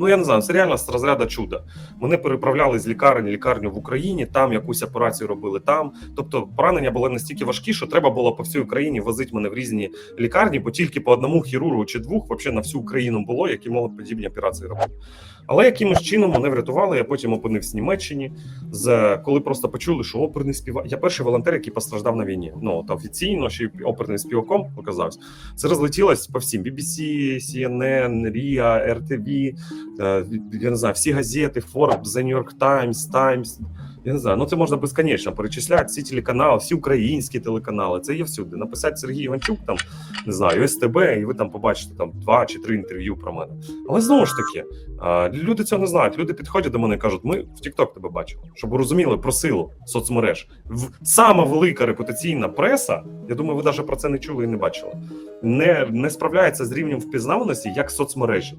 Ну я не знаю, це реально з розряду чуда. Мене переправляли з лікарні лікарню в Україні, там якусь операцію робили там. Тобто поранення були настільки важкі, що треба було по всій Україні возити мене в різні лікарні, бо тільки по одному хірургу чи двох взагалі на всю Україну було, які могли подібні операції робити. Але якимось чином мене врятували. Я потім опинився в Німеччині. З коли просто почули, що оперний співак. Я перший волонтер, який постраждав на війні. Ну та офіційно ще й оперним співаком оказався. Це розлетілось по всім BBC, CNN, RIA, RTV, я не знаю, всі газети, Forbes, The New York Times, Times. Я не знаю, ну це можна безконечно перечисляти всі телеканали, всі українські телеканали. Це є всюди. Написати Сергій Іванчук, там не знаю, СТБ, і ви там побачите там два чи три інтерв'ю про мене. Але знову ж таки, люди цього не знають. Люди підходять до мене і кажуть: ми в TikTok тебе бачили, щоб розуміли про силу соцмереж. Сама велика репутаційна преса. Я думаю, ви навіть про це не чули і не бачили. Не, не справляється з рівнем впізнаваності як соцмережі.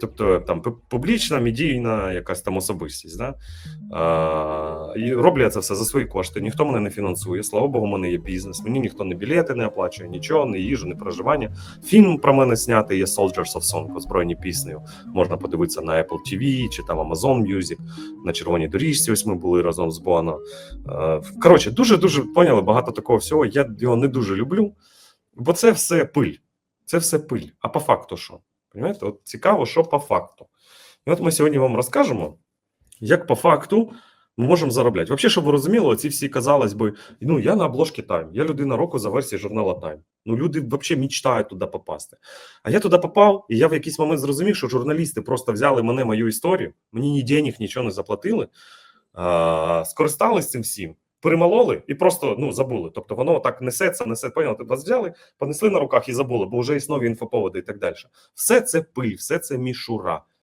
Тобто там публічна, медійна якась там особистість. Да? А, і роблю я це все за свої кошти. Ніхто мене не фінансує. Слава Богу, у мене є бізнес. Мені ніхто не білети не оплачує, нічого, не їжу, не проживання. Фільм про мене знятий є Soldiers of Song, озброєні піснею. Можна подивитися на Apple TV чи там Amazon Music, на червоній доріжці. Ось ми були разом з Боно. Е, Коротше, дуже дуже поняли багато такого всього. Я його не дуже люблю, бо це все пиль. Це все пиль. А по факту що? Понимаєте? От цікаво, що по факту. І от ми сьогодні вам розкажемо, як по факту ми можемо заробляти. Взагалі, щоб ви розуміли, ці всі казалось би, ну я на обложці Time, я людина року за версією журнала Time. Ну, люди взагалі мечтають туди попасти. А я туди попав, і я в якийсь момент зрозумів, що журналісти просто взяли мене, мою історію, мені ні денег, нічого не заплатили, скористались цим всім, перемололи і просто ну, забули. Тобто воно так несеться, несе, поняли, вас взяли, понесли на руках і забули, бо вже є інфоповоди і так далі. Все це пиль, все це мішура.